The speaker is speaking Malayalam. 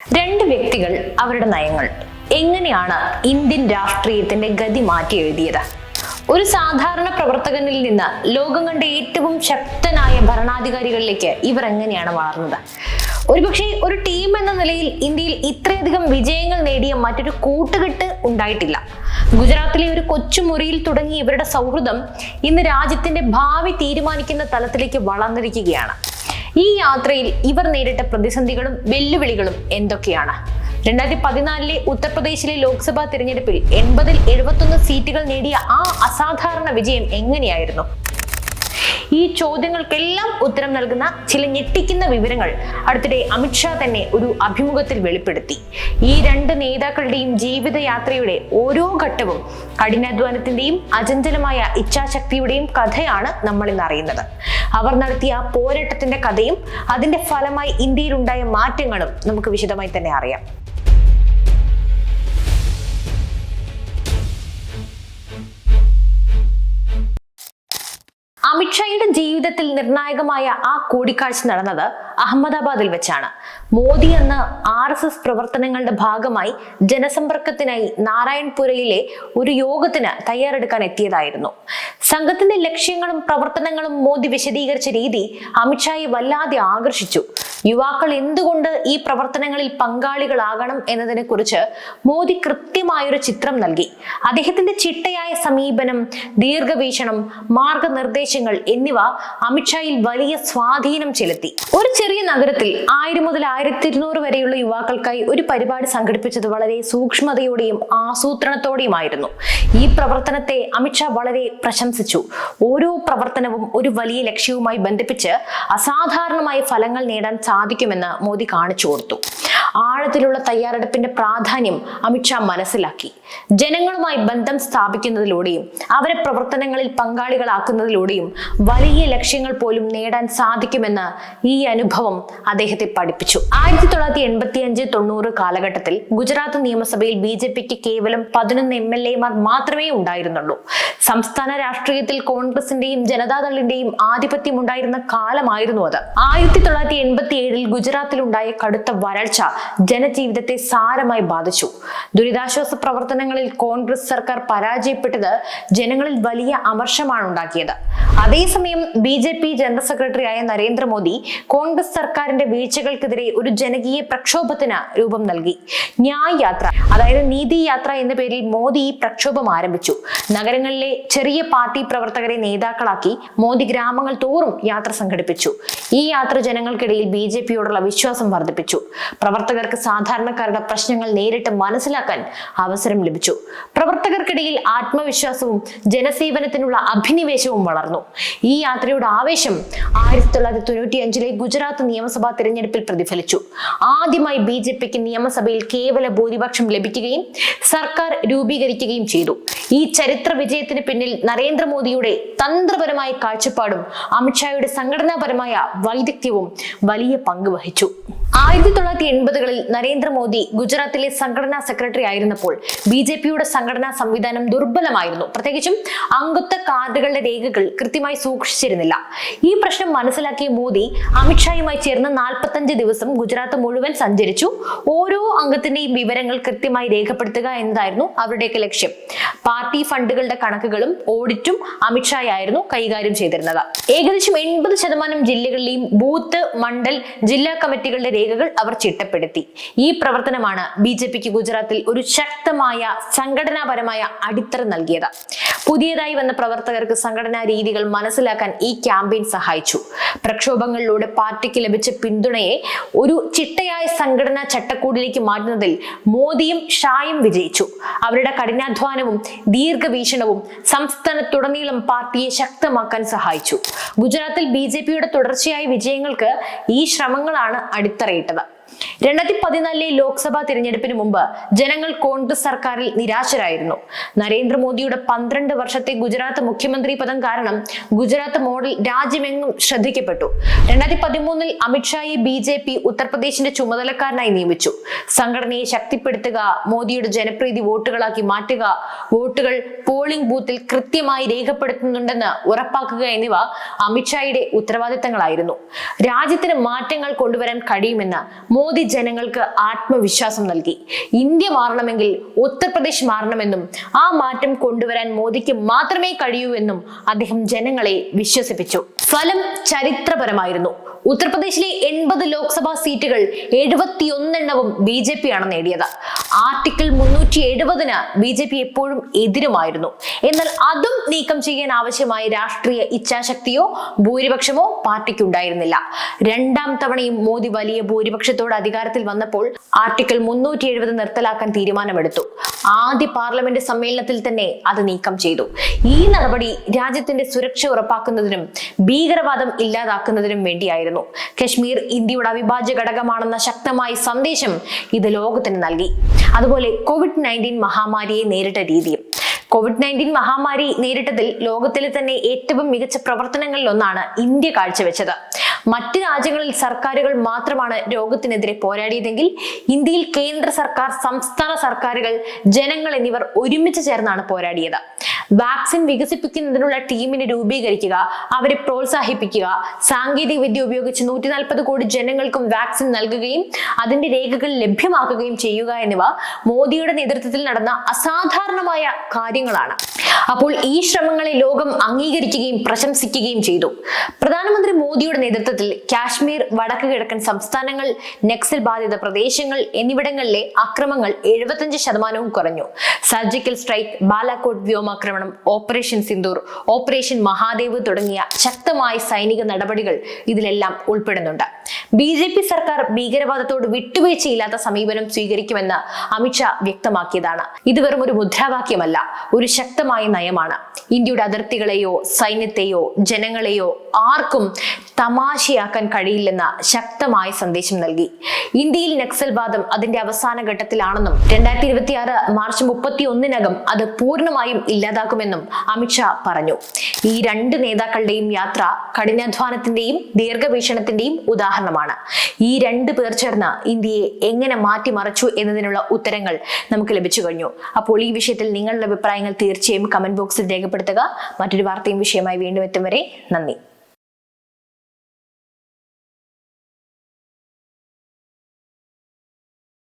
രണ്ട് വ്യക്തികൾ അവരുടെ നയങ്ങൾ. എങ്ങനെയാണ് ഇന്ത്യൻ രാഷ്ട്രീയത്തിന്റെ ഗതി മാറ്റി എഴുതിയത്? ഒരു സാധാരണ പ്രവർത്തകനിൽ നിന്ന് ലോകം കണ്ട ഏറ്റവും ശക്തനായ ഭരണാധികാരികളിലേക്ക് ഇവർ എങ്ങനെയാണ് വളർന്നത്? ഒരുപക്ഷെ ഒരു ടീം എന്ന നിലയിൽ ഇന്ത്യയിൽ ഇത്രയധികം വിജയങ്ങൾ നേടിയ മറ്റൊരു കൂട്ടുകെട്ട് ഉണ്ടായിട്ടില്ല. ഗുജറാത്തിലെ ഒരു കൊച്ചുമുറിയിൽ തുടങ്ങിയ ഇവരുടെ സൗഹൃദം ഇന്ന് രാജ്യത്തിന്റെ ഭാവി തീരുമാനിക്കുന്ന തലത്തിലേക്ക് വളർന്നിരിക്കുകയാണ്. ഈ യാത്രയിൽ ഇവർ നേരിട്ട പ്രതിസന്ധികളും വെല്ലുവിളികളും എന്തൊക്കെയാണ്? രണ്ടായിരത്തി പതിനാലിലെ ഉത്തർപ്രദേശിലെ ലോക്സഭാ തിരഞ്ഞെടുപ്പിൽ എൺപതിൽ എഴുപത്തൊന്ന് സീറ്റുകൾ നേടിയ ആ അസാധാരണ വിജയം എങ്ങനെയായിരുന്നു? ഈ ചോദ്യങ്ങൾക്കെല്ലാം ഉത്തരം നൽകുന്ന ചില ഞെട്ടിക്കുന്ന വിവരങ്ങൾ അടുത്തിടെ അമിത്ഷാ തന്നെ ഒരു അഭിമുഖത്തിൽ വെളിപ്പെടുത്തി. ഈ രണ്ട് നേതാക്കളുടെയും ജീവിതയാത്രയുടെ ഓരോ ഘട്ടവും കഠിനാധ്വാനത്തിന്റെയും അചഞ്ചലമായ ഇച്ഛാശക്തിയുടെയും കഥയാണ് നമ്മൾ ഇന്ന് അറിയുന്നത്. അവർ നടത്തിയ പോരാട്ടത്തിന്റെ കഥയും അതിന്റെ ഫലമായി ഇന്ത്യയിൽ ഉണ്ടായ മാറ്റങ്ങളും നമുക്ക് വിശദമായി തന്നെ അറിയാം. അമിത്ഷായുടെ ജീവിതത്തിൽ നിർണായകമായ ആ കൂടിക്കാഴ്ച നടന്നത് അഹമ്മദാബാദിൽ വെച്ചാണ്. മോദി എന്ന ആർ എസ് എസ് പ്രവർത്തനങ്ങളുടെ ഭാഗമായി ജനസമ്പർക്കത്തിനായി നാരായൺപുരയിലെ ഒരു യോഗത്തിന് തയ്യാറെടുക്കാൻ എത്തിയതായിരുന്നു. സംഘത്തിന്റെ ലക്ഷ്യങ്ങളും പ്രവർത്തനങ്ങളും മോദി വിശദീകരിച്ച രീതി അമിത്ഷായെ വല്ലാതെ ആകർഷിച്ചു. യുവാക്കൾ എന്തുകൊണ്ട് ഈ പ്രവർത്തനങ്ങളിൽ പങ്കാളികളാകണം എന്നതിനെ കുറിച്ച് മോദി കൃത്യമായൊരു ചിത്രം നൽകി. അദ്ദേഹത്തിന്റെ ചിട്ടയായ സമീപനം ദീർഘവീക്ഷണം മാർഗനിർദ്ദേശങ്ങൾ എന്നിവ അമിത്ഷായിൽ വലിയ സ്വാധീനം ചെലുത്തി. ഒരു ചെറിയ നഗരത്തിൽ ആയിരം മുതൽ ആയിരത്തി ഇരുന്നൂറ് വരെയുള്ള യുവാക്കൾക്കായി ഒരു പരിപാടി സംഘടിപ്പിച്ചത് വളരെ സൂക്ഷ്മതയോടെയും ആസൂത്രണത്തോടെയുമായിരുന്നു. ഈ പ്രവർത്തനത്തെ അമിത്ഷാ വളരെ പ്രശംസിച്ചു. ഓരോ പ്രവർത്തനവും ഒരു വലിയ ലക്ഷ്യവുമായി ബന്ധിപ്പിച്ച് അസാധാരണമായ ഫലങ്ങൾ നേടാൻ സാധിക്കുമെന്ന് മോദി കാണിച്ചു കൊടുത്തു. ആഴത്തിലുള്ള തയ്യാറെടുപ്പിന്റെ പ്രാധാന്യം അമിത്ഷാ മനസ്സിലാക്കി. ജനങ്ങളുമായി ബന്ധം സ്ഥാപിക്കുന്നതിലൂടെയും അവരെ പ്രവർത്തനങ്ങളിൽ പങ്കാളികളാക്കുന്നതിലൂടെയും വലിയ ലക്ഷ്യങ്ങൾ പോലും നേടാൻ സാധിക്കുമെന്ന് ഈ അനുഭവം അദ്ദേഹത്തെ പഠിപ്പിച്ചു. ആയിരത്തി തൊള്ളായിരത്തി എൺപത്തി അഞ്ച് തൊണ്ണൂറ് കാലഘട്ടത്തിൽ ഗുജറാത്ത് നിയമസഭയിൽ ബി ജെ പിക്ക് കേവലം പതിനൊന്ന് എം എൽ എമാർ മാത്രമേ ഉണ്ടായിരുന്നുള്ളൂ. സംസ്ഥാന രാഷ്ട്രീയത്തിൽ കോൺഗ്രസിന്റെയും ജനതാദളിന്റെയും ആധിപത്യം ഉണ്ടായിരുന്ന കാലമായിരുന്നു അത്. ആയിരത്തി തൊള്ളായിരത്തി എൺപത്തി ഏഴിൽ ഗുജറാത്തിലുണ്ടായ കടുത്ത വരൾച്ച ജനജീവിതത്തെ സാരമായി ബാധിച്ചു. ദുരിതാശ്വാസ പ്രവർത്തനങ്ങളിൽ കോൺഗ്രസ് സർക്കാർ പരാജയപ്പെട്ടത് ജനങ്ങളിൽ വലിയ അമർഷമാണ് ഉണ്ടാക്കിയത്. അതേസമയം ബി ജെ പി ജനറൽ സെക്രട്ടറിയായ നരേന്ദ്രമോദി കോൺഗ്രസ് സർക്കാരിന്റെ വീഴ്ചകൾക്കെതിരെ ഒരു ജനകീയ പ്രക്ഷോഭത്തിന് രൂപം നൽകി. ന്യായ് യാത്ര അതായത് നീതി യാത്ര എന്ന പേരിൽ മോദി പ്രക്ഷോഭം ആരംഭിച്ചു. നഗരങ്ങളിലെ ചെറിയ പാർട്ടി പ്രവർത്തകരെ നേതാക്കളാക്കി മോദി ഗ്രാമങ്ങൾ തോറും യാത്ര സംഘടിപ്പിച്ചു. ഈ യാത്ര ജനങ്ങൾക്കിടയിൽ ബി ജെ പിയോടുള്ള വിശ്വാസം വർദ്ധിപ്പിച്ചു. പ്രവർത്തകർക്ക് സാധാരണക്കാരുടെ പ്രശ്നങ്ങൾ നേരിട്ട് മനസ്സിലാക്കാൻ അവസരം ലഭിച്ചു. പ്രവർത്തകർക്കിടയിൽ ആത്മവിശ്വാസവും ജനസേവനത്തിനുള്ള അഭിനിവേശവും വളർന്നു. ഈ യാത്രയുടെ ആവേശം ആയിരത്തി തൊള്ളായിരത്തി തൊണ്ണൂറ്റി അഞ്ചിലെ ഗുജറാത്ത് നിയമസഭാ തിരഞ്ഞെടുപ്പിൽ പ്രതിഫലിച്ചു. ആദ്യമായി ബി ജെ പിക്ക് നിയമസഭയിൽ കേവല ഭൂരിപക്ഷം ലഭിക്കുകയും സർക്കാർ രൂപീകരിക്കുകയും ചെയ്തു. ഈ ചരിത്ര വിജയത്തിന് പിന്നിൽ നരേന്ദ്രമോദിയുടെ തന്ത്രപരമായ കാഴ്ചപ്പാടും അമിത്ഷായുടെ സംഘടനാപരമായ വൈദഗ്ധ്യവും വലിയ പങ്ക് വഹിച്ചു. ആയിരത്തി തൊള്ളായിരത്തി എൺപതുകളിൽ നരേന്ദ്രമോദി ഗുജറാത്തിലെ സംഘടനാ സെക്രട്ടറി ആയിരുന്നപ്പോൾ ബി ജെ പിയുടെ സംഘടനാ സംവിധാനം ദുർബലമായിരുന്നു. പ്രത്യേകിച്ചും അംഗത്വ കാർഡുകളുടെ രേഖകൾ കൃത്യമായി സൂക്ഷിച്ചിരുന്നില്ല. ഈ പ്രശ്നം മനസ്സിലാക്കിയ മോദി അമിത്ഷായുമായി ചേർന്ന് നാൽപ്പത്തഞ്ച് ദിവസം ഗുജറാത്ത് മുഴുവൻ സഞ്ചരിച്ചു. ഓരോ അംഗത്തിന്റെയും വിവരങ്ങൾ കൃത്യമായി രേഖപ്പെടുത്തുക എന്നതായിരുന്നു അവരുടെയൊക്കെ ലക്ഷ്യം. പാർട്ടി ഫണ്ടുകളുടെ കണക്കുകളും ഓഡിറ്റും അമിത്ഷായായിരുന്നു കൈകാര്യം ചെയ്തിരുന്നത്. ഏകദേശം എൺപത് ശതമാനം ജില്ലകളിലെയും ബൂത്ത് മണ്ഡൽ ജില്ലാ കമ്മിറ്റികളുടെ രേഖകൾ അവർ ചിട്ടപ്പെടുത്തി. ഈ പ്രവർത്തനമാണ് ബി ജെ പിക്ക് ഗുജറാത്തിൽ ഒരു ശക്തമായ സംഘടനാപരമായ അടിത്തറ നൽകിയത്. പുതിയതായി വന്ന പ്രവർത്തകർക്ക് സംഘടനാ രീതികൾ മനസ്സിലാക്കാൻ ഈ ക്യാമ്പയിൻ സഹായിച്ചു. പ്രക്ഷോഭങ്ങളിലൂടെ പാർട്ടിക്ക് ലഭിച്ച പിന്തുണയെ ഒരു ചിട്ടയായ സംഘടനാ ചട്ടക്കൂടിലേക്ക് മാറ്റുന്നതിൽ മോദിയും ഷായും വിജയിച്ചു. അവരുടെ കഠിനാധ്വാനവും ദീർഘവീക്ഷണവും സംസ്ഥാനത്തുടനീളം പാർട്ടിയെ ശക്തമാക്കാൻ സഹായിച്ചു. ഗുജറാത്തിൽ ബി ജെ പിയുടെ തുടർച്ചയായ വിജയങ്ങൾക്ക് ഈ ശ്രമങ്ങളാണ് അടിത്തറയിട്ടത്. രണ്ടായിരത്തി പതിനാലിലെ ലോക്സഭാ തിരഞ്ഞെടുപ്പിന് മുമ്പ് ജനങ്ങൾ കോൺഗ്രസ് സർക്കാരിൽ നിരാശരായിരുന്നു. നരേന്ദ്രമോദിയുടെ പന്ത്രണ്ട് വർഷത്തെ ഗുജറാത്ത് മുഖ്യമന്ത്രി പദം കാരണം ഗുജറാത്ത് മോഡൽ രാജ്യമെങ്ങും ശ്രദ്ധിക്കപ്പെട്ടു. രണ്ടായിരത്തി പതിമൂന്നിൽ അമിത്ഷായെ ബി ജെ പി ഉത്തർപ്രദേശിന്റെ ചുമതലക്കാരനായി നിയമിച്ചു. സംഘടനയെ ശക്തിപ്പെടുത്തുക മോദിയുടെ ജനപ്രീതി വോട്ടുകളാക്കി മാറ്റുക വോട്ടുകൾ പോളിംഗ് ബൂത്തിൽ കൃത്യമായി രേഖപ്പെടുത്തുന്നുണ്ടെന്ന് ഉറപ്പാക്കുക എന്നിവ അമിത്ഷായുടെ ഉത്തരവാദിത്തങ്ങളായിരുന്നു. രാജ്യത്തിന് മാറ്റങ്ങൾ കൊണ്ടുവരാൻ കഴിയുമെന്ന് മോദി ജനങ്ങൾക്ക് ആത്മവിശ്വാസം നൽകി. ഇന്ത്യ മാറണമെങ്കിൽ ഉത്തർപ്രദേശ് മാറണമെന്നും ആ മാറ്റം കൊണ്ടുവരാൻ മോദിക്ക് മാത്രമേ കഴിയൂ എന്നും അദ്ദേഹം ജനങ്ങളെ വിശ്വസിപ്പിച്ചു. ഫലം ചരിത്രപരമായിരുന്നു. ഉത്തർപ്രദേശിലെ എൺപത് ലോക്സഭാ സീറ്റുകൾ എഴുപത്തിയൊന്നെണ്ണവും ബി ജെ ആണ് നേടിയത്. ആർട്ടിക്കിൾ മുന്നൂറ്റി എഴുപതിന് ബി ജെ പി എപ്പോഴും എതിരുമായിരുന്നു. എന്നാൽ അതും നീക്കം ചെയ്യാൻ ആവശ്യമായ രാഷ്ട്രീയ ഇച്ഛാശക്തിയോ ഭൂരിപക്ഷമോ പാർട്ടിക്ക് ഉണ്ടായിരുന്നില്ല രണ്ടാം തവണയും മോദി വലിയ ഭൂരിപക്ഷത്തോടെ അധികാരത്തിൽ വന്നപ്പോൾ ആർട്ടിക്കിൾ മുന്നൂറ്റി എഴുപത് നിർത്തലാക്കാൻ തീരുമാനമെടുത്തു. ആദ്യ പാർലമെന്റ് സമ്മേളനത്തിൽ തന്നെ അത് നീക്കം ചെയ്തു. ഈ നടപടി രാജ്യത്തിന്റെ സുരക്ഷ ഉറപ്പാക്കുന്നതിനും ഭീകരവാദം ഇല്ലാതാക്കുന്നതിനും വേണ്ടിയായിരുന്നു. കശ്മീർ ഇന്ത്യയുടെ അവിഭാജ്യ ഘടകമാണെന്ന ശക്തമായ സന്ദേശം ഇത് ലോകത്തിന് നൽകി. അതുപോലെ കോവിഡ് നയന്റീൻ മഹാമാരിയെ നേരിട്ട രീതിയും. കോവിഡ് നയന്റീൻ മഹാമാരി നേരിട്ടതിൽ ലോകത്തിലെ തന്നെ ഏറ്റവും മികച്ച പ്രവർത്തനങ്ങളിൽ ഒന്നാണ് ഇന്ത്യ കാഴ്ചവെച്ചത്. മറ്റ് രാജ്യങ്ങളിൽ സർക്കാരുകൾ മാത്രമാണ് രോഗത്തിനെതിരെ പോരാടിയതെങ്കിൽ ഇന്ത്യയിൽ കേന്ദ്ര സർക്കാർ സംസ്ഥാന സർക്കാരുകൾ ജനങ്ങൾ എന്നിവർ ഒരുമിച്ച് ചേർന്നാണ് പോരാടിയത്. വാക്സിൻ വികസിപ്പിക്കുന്നതിനുള്ള ടീമിനെ രൂപീകരിക്കുക അവരെ പ്രോത്സാഹിപ്പിക്കുക സാങ്കേതിക വിദ്യ ഉപയോഗിച്ച് നൂറ്റി നാൽപ്പത് കോടി ജനങ്ങൾക്കും വാക്സിൻ നൽകുകയും അതിന്റെ രേഖകൾ ലഭ്യമാക്കുകയും ചെയ്യുക എന്നിവ മോദിയുടെ നേതൃത്വത്തിൽ നടന്ന അസാധാരണമായ കാര്യങ്ങളാണ്. അപ്പോൾ ഈ ശ്രമങ്ങളെ ലോകം അംഗീകരിക്കുകയും പ്രശംസിക്കുകയും ചെയ്തു. പ്രധാനമന്ത്രി മോദിയുടെ നേതൃത്വത്തിൽ കാശ്മീർ വടക്ക് കിഴക്കൻ സംസ്ഥാനങ്ങൾ നക്സൽ ബാധിത പ്രദേശങ്ങൾ എന്നിവിടങ്ങളിലെ അക്രമങ്ങൾ എഴുപത്തഞ്ച് ശതമാനവും കുറഞ്ഞു. സർജിക്കൽ സ്ട്രൈക്ക് ബാലാക്കോട്ട് വ്യോമാക്രമണം ഓപ്പറേഷൻ സിന്ദൂർ ഓപ്പറേഷൻ മഹാദേവ് തുടങ്ങിയ ശക്തമായ സൈനിക നടപടികൾ ഇതിലെല്ലാം ഉൾപ്പെടുന്നുണ്ട്. ബി ജെ പി സർക്കാർ ഭീകരവാദത്തോട് വിട്ടുവീഴ്ചയില്ലാത്ത സമീപനം സ്വീകരിക്കുമെന്ന് അമിത്ഷാ വ്യക്തമാക്കിയതാണ്. ഇത് വെറും ഒരു മുദ്രാവാക്യമല്ല ഒരു ശക്തമായ നയമാണ്. ഇന്ത്യയുടെ അതിർത്തികളെയോ സൈന്യത്തെയോ ജനങ്ങളെയോ ആർക്കും തമാശയാക്കാൻ കഴിയില്ലെന്ന ശക്തമായ സന്ദേശം നൽകി. ഇന്ത്യയിൽ നക്സൽവാദം അതിന്റെ അവസാന ഘട്ടത്തിലാണെന്നും രണ്ടായിരത്തി ഇരുപത്തി ആറ് മാർച്ച് മുപ്പത്തി ഒന്നിനകം അത് പൂർണമായും ഇല്ലാതാക്കുമെന്നും അമിത്ഷാ പറഞ്ഞു. ഈ രണ്ട് നേതാക്കളുടെയും യാത്ര കഠിനാധ്വാനത്തിന്റെയും ദീർഘവീക്ഷണത്തിന്റെയും ഉദാഹരണമാണ്. ഈ രണ്ട് പേർ ചേർന്ന് ഇന്ത്യയെ എങ്ങനെ മാറ്റിമറിച്ചു എന്നതിനുള്ള ഉത്തരങ്ങൾ നമുക്ക് ലഭിച്ചു കഴിഞ്ഞു. അപ്പോൾ ഈ വിഷയത്തിൽ നിങ്ങളുടെ അഭിപ്രായങ്ങൾ തീർച്ചയായും കമന്റ് ബോക്സിൽ രേഖപ്പെടുത്തുക. മറ്റൊരു വാർത്തയും വിഷയമായി വീണ്ടും എത്തും വരെ നന്ദി.